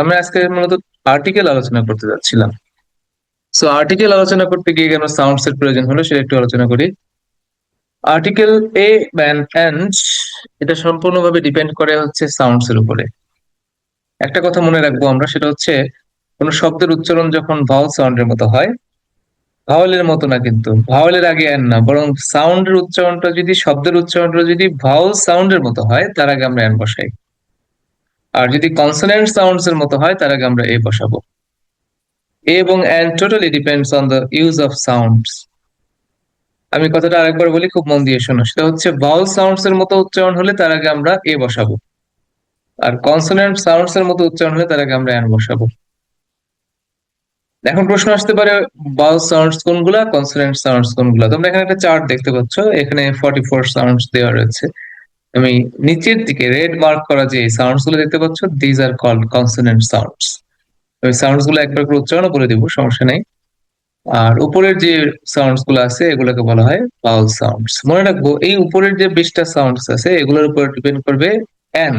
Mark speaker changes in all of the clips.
Speaker 1: আমরা আজকে মূলত আর্টিকেল আলোচনা করতে যাচ্ছিলাম। সো আর্টিকেল আলোচনা করতে গিয়ে কেন সাউন্ডস এর প্রয়োজন হলো, সেটা একটু আলোচনা করি। আর্টিকেল এ এন্ড এটা সম্পূর্ণভাবে ডিপেন্ড করে হচ্ছে সাউন্ডস এর উপরে। একটা কথা মনে রাখব আমরা, সেটা হচ্ছে কোন শব্দের উচ্চারণ যখন ভাওয়াল সাউন্ডের মতো হয় ভাওয়ালের মতো না কিন্তু ভাওয়ালের আগে এন না, বরং সাউন্ডের উচ্চারণটা যদি, শব্দের উচ্চারণটা যদি ভাওয়াল সাউন্ডের মতো হয়, তার আগে আমরা এন বসাই। আর যদি কনসোনেন্ট সাউন্ডস এর মতো হয়, তার আগে আমরা এ বসাবো। এ এবং and totally depends on the use of sounds আমি কথাটা আরেকবার বলি, খুব মন দিয়ে শোনো। সেটা হচ্ছে ভাওয়াল সাউন্ডস এর মতো উচ্চারণ হলে তার আগে আমরা এ বসাবো। আর কনসোনেন্ট সাউন্ডস এর মতো উচ্চারণ হলে তার আগে আমরা এন বসাবো। এখন প্রশ্ন আসতে পারে ভাওয়াল সাউন্ডস কোনগুলা কনসোনেন্ট সাউন্ডস কোনগুলা? তোমরা এখানে একটা চার্ট দেখতে পাচ্ছ, এখানে ফর্টি ফোর সাউন্ডস দেওয়া রয়েছে। আমি নিচের দিকে রেড মার্ক করা যে সাউন্ডসগুলো দেখতে পাচ্ছ these are called consonant sounds আমি সাউন্ডসগুলো একবার করে উচ্চারণ করে দিব, সমস্যা নেই। আর উপরের যে সাউন্ডসগুলো আছে, এগুলোকে বলা হয় ভাওয়াল সাউন্ডস মনে রাখব, এই উপরের যে বিশটা সাউন্ডস আছে, এগুলোর উপর ডিপেন্ড করবে এন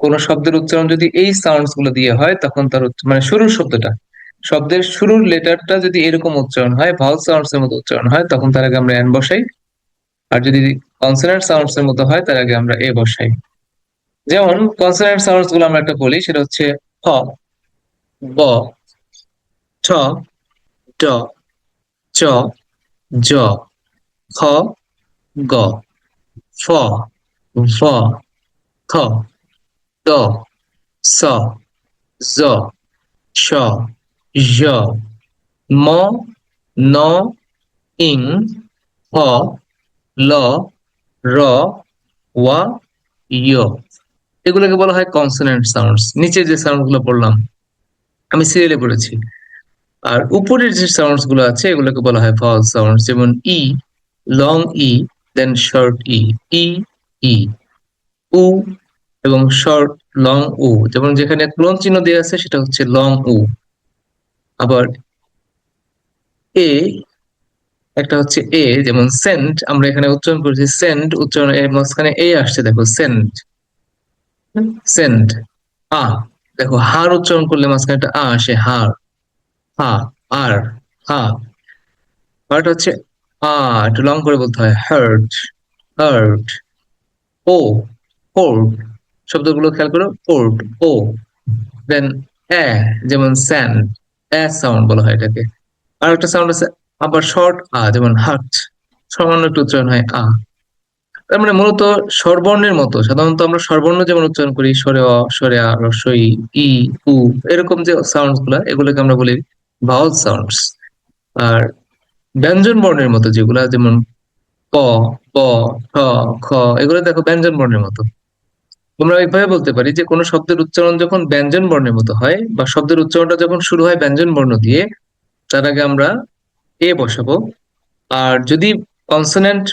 Speaker 1: কোন শব্দের উচ্চারণ যদি এই সাউন্ডসগুলো দিয়ে হয়, তখন তার মানে শুরুর শব্দটা। শব্দের শুরুর লেটারটা যদি এরকম উচ্চারণ হয় ভাওয়াল সাউন্ডস এর মতো উচ্চারণ হয়, তখন তার আগে আমরা এন বসাই। আর যদি কনসোনেন্ট সাউন্ডস এর মতো হয়, তার আগে আমরা এ বসাই। যেমন কনসোনেন্ট সাউন্ডসগুলো আমরা একটা বলি, সেটা হচ্ছে হ ব, ঠ ড চ, জ, খ, গ, ফ, ভ, থ, দ, স, জ ঝ ম, ন, ইং, হ ল, র ওয়া ইয় এগুলোকে বলা হয় কনসোনেন্ট সাউন্ডস নিচে যে সাউন্ডগুলো পড়লাম, আমি সিরিয়ালে পড়েছি। আর উপরের যে সাউন্ডসগুলো আছে, এগুলোকে বলা হয় ভাওয়াল সাউন্ডস যেমন ই লং ই দেন শর্ট ই। ই ই। উ এবং শর্ট লং উ। যেমন যেখানে ক্লোন চিহ্ন দেওয়া আছে, সেটা হচ্ছে লং উ। আবার এ একটা হচ্ছে এ যেমন সেন্ট আমরা এখানে উচ্চারণ করছি সেন্ট উচ্চারণ এর মাঝখানে এ আসছে, দেখো সেন্ট সেন্ট আ দেখো, হার উচ্চারণ করলে মাঝখানে একটা আ আসে, হার। হা, আর, হা। আরটা হচ্ছে আ, একটু লং করে বলতে হয় হার্ট হার্ট ও পোর্ট শব্দগুলো খেয়াল করো পোর্ট ও দেন এ যেমন স্যান্ড এ সাউন্ড বলা হয় এটাকে। আর একটা সাউন্ড আছে আবার শর্ট আ, যেমন হাট সামান্য একটু উচ্চারণ হয় আ। তার মানে মূলত স্বরবর্ণের মতো, সাধারণত আমরা স্বরবর্ণ যেমন উচ্চারণ করি, স্বরে অ, স্বরে আ, রসই, ই, উ, এরকম যে সাউন্ডগুলা এগুলোকে আমরা বলি ভাওয়াল সাউন্ডস আর ব্যঞ্জন বর্ণের মতো যেগুলা, যেমন ক প ঠ, খ, এগুলো দেখো ব্যঞ্জন বর্ণের মতো। তোমরা এইভাবে বলতে পারি যে কোনো শব্দের উচ্চারণ যখন ব্যঞ্জন বর্ণের মতো হয়, বা শব্দের উচ্চারণটা যখন শুরু হয় ব্যঞ্জন বর্ণ দিয়ে, তার আগে আমরা এ বসাবো। আর যদি কনসোনেন্ট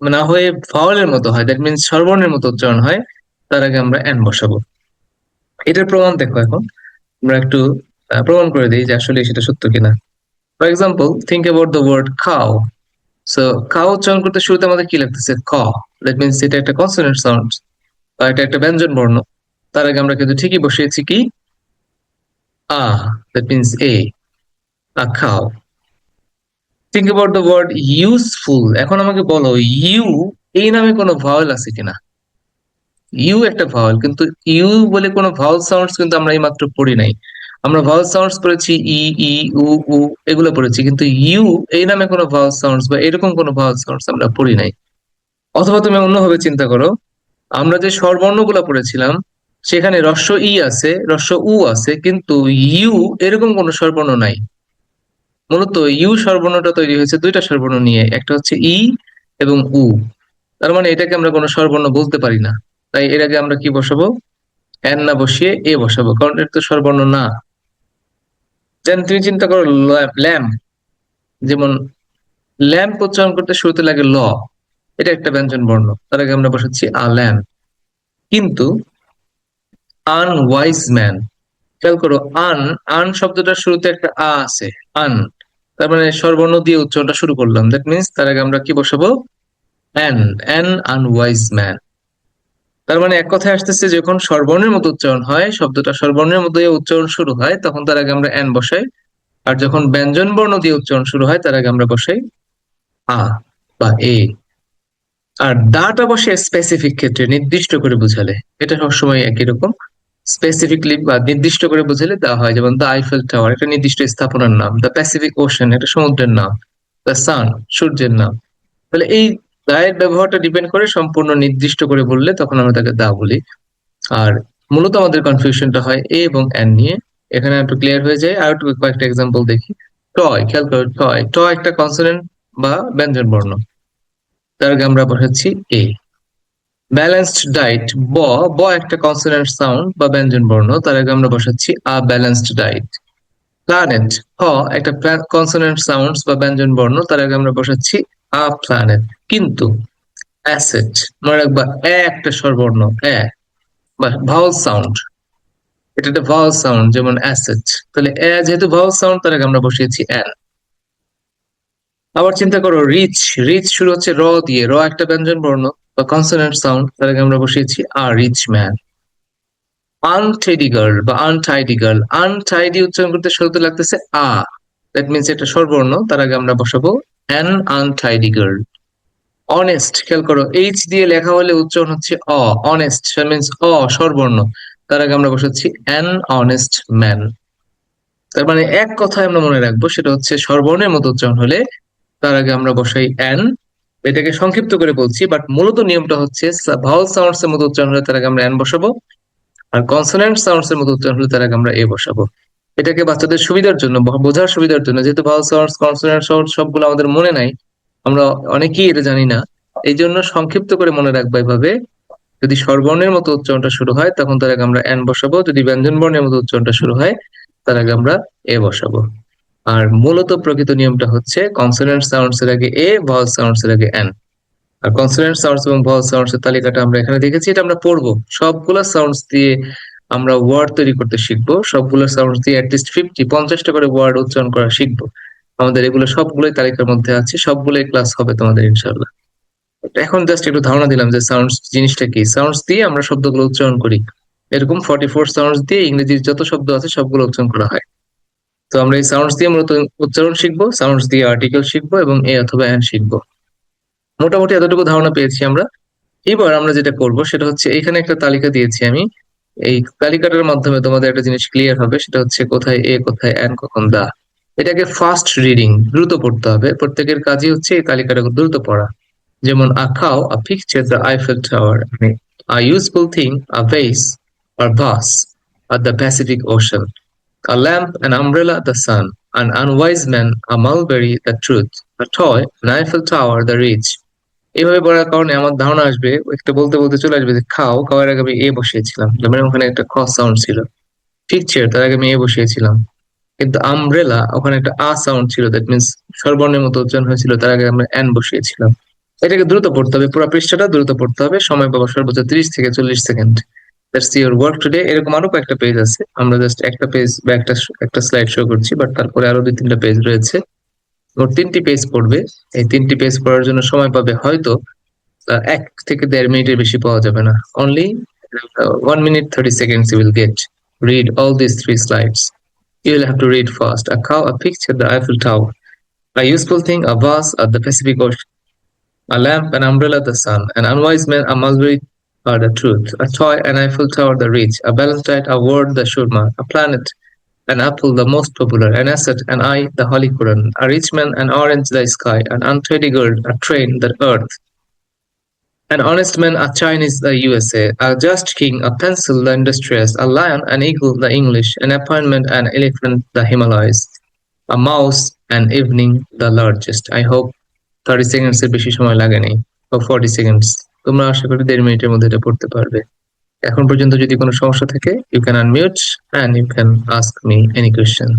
Speaker 1: না হয়ে ভাওয়ালের মতো হয় দ্যাট মিনস স্বরবর্ণের মতো উচ্চারণ হয়, তার আগে আমরা এন বসাবো। এটার প্রমাণ দেখো এখন। আমরা একটু প্রমাণ করে দিই যে আসলে সেটা সত্য কিনা। For example think about the word cow so cow উচ্চারণ করতে শুরুতে আমাদের কি লাগতেছে? খ দ্যাট মিনস এটা একটা কনসোনেন্ট সাউন্ড বা এটা একটা ব্যঞ্জন বর্ণ। তার আগে আমরা কিন্তু ঠিকই বসিয়েছি কি? আ that means a a cow think about the word useful এখন আমাকে বলো ইউ এই নামে কোনো ভাওয়েল আছে কিনা? ইউ একটা ভাওয়েল কিন্তু ইউ বলে কোনো ভাওয়েল সাউন্ডস কিন্তু আমরা এই মাত্র পড়ি নাই। আমরা ভাওয়েল সাউন্ডস পড়েছি, ই ই, উ উ, এগুলো পড়েছি, কিন্তু ইউ এই নামে কোনো ভাওয়েল সাউন্ডস বা এরকম কোনো ভাওয়েল সাউন্ডস আমরা পড়ি নাই। অথবা তুমি অন্যভাবে চিন্তা করো, আমরা যে স্বরবর্ণগুলো পড়েছিলাম, সেখানে রস্য ই আছে রস্য উ আছে, কিন্তু ইউ এরকম কোনো স্বরবর্ণ নাই। মূলত ইউ স্বরবর্ণটা তৈরি হয়েছে দুইটা স্বরবর্ণ নিয়ে, একটা হচ্ছে ই এবং উ। তার মানে এটাকে আমরা কোনো সর্বর্ণ বলতে পারি না। তাই এর আগে আমরা কি বসাবো? এন না বসিয়ে এ বসাবো, কারণ এটা তো স্বরবর্ণ না। দেন তুমি চিন্তা করো ল্যাম্প। যেমন ল্যাম্প উচ্চারণ করতে শুরুতে লাগে ল। এটা একটা ব্যঞ্জন বর্ণ। তার আগে আমরা বসাচ্ছি আ ল্যাম্প। কিন্তু আনওয়াইজ ম্যান, খেয়াল করো, আন আন শব্দটার শুরুতে একটা আ আছে, আন। তার মানে স্বরবর্ণ দিয়ে উচ্চারণটা শুরু করলাম। দ্যাট মিনস তার আগে আমরা কি বসাবো? অ্যান অ্যান আনওয়াইজ ম্যান তার মানে এক কথায় আসতেছে, যখন স্বরবর্ণের মতো উচ্চারণ হয়, শব্দটা স্বরবর্ণের মতো উচ্চারণ শুরু হয়, তখন তার আগে আমরা এন বসাই। আর যখন ব্যঞ্জন বর্ণ দিয়ে উচ্চারণ শুরু হয়, তার আগে আমরা বসাই আ বা এ। আর দাটা বসে স্পেসিফিক ক্ষেত্রে নির্দিষ্ট করে বুঝালে, এটা সবসময় একই রকম। স্পেসিফিকলি বা নির্দিষ্ট করে বুঝালে দেওয়া হয়, যেমন দ্য আইফেল টাওয়ার একটা নির্দিষ্ট স্থাপনার নাম দ্য প্যাসিফিক ওশান একটা সমুদ্রের নাম দ্য সান সূর্যের নাম। তাহলে এই দায়ের ব্যবহারটা ডিপেন্ড করে সম্পূর্ণ নির্দিষ্ট করে বললে তখন আমরা তাকে দা বলি। আর মূলত আমাদের কনফিউশনটা হয় এ এবং এন নিয়ে। এখানে একটু ক্লিয়ার হয়ে যায়। আর একটু কয়েকটা এক্সাম্পল দেখি। টয় খেয়াল করো টয় ট একটা কনসোনেন্ট বা ব্যঞ্জন বর্ণ তার আগে আমরা বসাচ্ছি এ ব্যালেন্সড ডায়েট ব ব একটা কনসোনেন্ট সাউন্ড বা ব্যঞ্জন বর্ণ, তার আগে আমরা বসাচ্ছি আ ব্যালেন্সড ডায়েট প্ল্যানেট হ, একটা কনসোনেন্ট সাউন্ডস বা ব্যঞ্জন বর্ণ, তার আগে আমরা বসাচ্ছি আ প্ল্যানেট কিন্তু অ্যাসেট মনে রাখবা, এ একটা স্বরবর্ণ, এ, বা ভাওয়াল সাউন্ড এটা একটা ভাওয়াল সাউন্ড যেমন অ্যাসেট তাহলে এ যেহেতু ভাওয়াল সাউন্ড তার আগে আমরা বসিয়েছি এন আবার চিন্তা করো রিচ রিচ শুরু হচ্ছে র দিয়ে, র একটা ব্যঞ্জন বর্ণ বা কনসোনেন্ট সাউন্ড তার আগে আমরা বসিয়েছি a rich man untidy girl বা আনটাইডি গার্ল আনটাইডি উচ্চারণ করতে শুরুতে লাগতেছে আ দ্যাট মিনস এটা স্বরবর্ণ, তার আগে আমরা বসাবো অ্যান আনটাইডি গার্ল অনেস্ট খেয়াল করো এইচ দিয়ে লেখা হলে উচ্চারণ হচ্ছে অ অনেস্ট মিনস অ স্বরবর্ণ। তার আগে আমরা বসাচ্ছি অ্যান অনেস্ট ম্যান তার মানে এক কথায় আমরা মনে রাখব, সেটা হচ্ছে স্বরবর্ণের মতো উচ্চারণ হলে তার আগে আমরা বসাই অ্যান এটাকে সংক্ষিপ্ত করে বলছি বাট মূলত নিয়মটা হচ্ছে ভাওয়াল সাউন্ডস এর মতো উচ্চারণ হলে তার আগে আমরা এন বসাবো, আর কনসোনেন্ট সাউন্ডস এর মতো উচ্চারণ হলে তার আগে আমরা এ বসাবো। এটাকে বাচ্চাদের সুবিধার জন্য বোঝার সুবিধার জন্য, যেহেতু ভাওয়াল সাউন্ডস কনসোনেন্ট সাউন্ড সবগুলো আমাদের মনে নাই, আমরা অনেকেই এটা জানি না, এই জন্য সংক্ষিপ্ত করে মনে রাখব এভাবে। যদি স্বরবর্ণের মতো উচ্চারণটা শুরু হয়, তখন তার আগে আমরা এন বসাবো, যদি ব্যঞ্জন বর্ণের মতো উচ্চারণটা শুরু হয়, তার আগে আমরা এ বসাবো। আর মূলত প্রকৃত নিয়মটা হচ্ছে কনসোনেন্ট সাউন্ডস এর আগে এ ভয়েল সাউন্ডস এর আগে এন আর কনসোনেন্ট সাউন্ডস এবং ভয়েল সাউন্ডস এর তালিকাটা আমরা এখানে দেখেছি, এটা আমরা পড়ব। সবগুলা সাউন্ডস দিয়ে আমরা ওয়ার্ড তৈরি করতে শিখব। সবগুলো সাউন্ডস দিয়ে অ্যাটলিস্ট ফিফটি পঞ্চাশটা করে ওয়ার্ড উচ্চারণ করা শিখব। আমাদের এগুলো সবগুলোই তালিকার মধ্যে আছে, সবগুলোই ক্লাস হবে তোমাদের ইনশাল্লাহ এখন জাস্ট একটু ধারণা দিলাম যে সাউন্ডস জিনিসটা কি? সাউন্ডস দিয়ে আমরা শব্দগুলো উচ্চারণ করি। এরকম ফর্টি ফোর সাউন্ডস দিয়ে ইংরেজির যত শব্দ আছে সবগুলো উচ্চারণ করা হয়। তো আমরা এই সাউন্ডস দিয়ে মূলত উচ্চারণ শিখব সাউন্ডস দিয়ে আর্টিকেল শিখব এবং এ অথবা অ্যান শিখব। মোটামুটি এতটুকু ধারণা পেয়েছি আমরা। এবার আমরা যেটা করব সেটা হচ্ছে এখানে একটা তালিকা দিয়েছি আমি। এই তালিকাটার মাধ্যমে তোমাদের একটা জিনিস ক্লিয়ার হবে, সেটা হচ্ছে কোথায় এ, কোথায় অ্যান কখন দা। এটাকে ফাস্ট রিডিং দ্রুত পড়তে হবে। প্রত্যেকের কাজই হচ্ছে এই তালিকাটা দ্রুত পড়া। যেমন a cow a picture the Eiffel tower a useful thing a vase R bus R the Pacific Ocean a lamp, an umbrella, the sun, an unwise man, a mulberry, the truth, a toy, an Eiffel Tower, the rich. এইভাবে পড়ার কারণে আমার ধারণা আসবে একটা বলতে বলতে চলে আসবে যে খাও খাওয়ার আগে আমি এ বসিয়েছিলাম। যেমন ওখানে একটা খ সাউন্ড ছিল। পিকচার তার আগে আমি এ বসিয়েছিলাম। কিন্তু আমব্রেলা ওখানে একটা আ সাউন্ড ছিল দ্যাট মিনস স্বরবর্ণের মতো উচ্চারণ হয়েছিল তার আগে আমরা এন বসিয়েছিলাম। এটাকে দ্রুত পড়তে হবে পুরো পৃষ্ঠাটা দ্রুত পড়তে হবে সময় পাবো সর্বোচ্চ ত্রিশ থেকে চল্লিশ seconds. That's your work today এরকম আরও কয়েকটা পেজ আছে আমরা জাস্ট একটা পেজ বা একটা একটা স্লাইড শো করছি বাট তারপরে আরও দুই তিনটা পেজ রয়েছে মোট তিনটি পেজ পড়বে এই তিনটি পেজ পড়ার জন্য সময় পাবে হয়তো এক থেকে দেড় মিনিটের বেশি পাওয়া যাবে না only one minute thirty seconds you will get read all these three slides. You will have to read fast. A cow, a picture, the Eiffel Tower. A useful thing, a vase at the Pacific Ocean. A lamp, an umbrella, the sun. An unwise man, a mulberry, are the truth. A toy, an Eiffel Tower, the rich. A balanced diet, a word, the shurma. A planet, an apple, the most popular. An asset, an eye, the Holy Quran. A rich man, an orange, the sky. An untidy girl, a train, the earth. An honest man, a Chinese, the USA. A just king, a pencil, the industrious. A lion, an eagle, the English. An appointment, an elephant, the Himalayas. A mouse, an evening, the largest. I hope 30 seconds এর বেশি সময় লাগেনি বা 40 seconds তোমরা আশা করি দেড় মিনিটের মধ্যে এটা পড়তে পারবে। এখন পর্যন্ত যদি কোনো সমস্যা থাকে you can unmute and you can ask me any question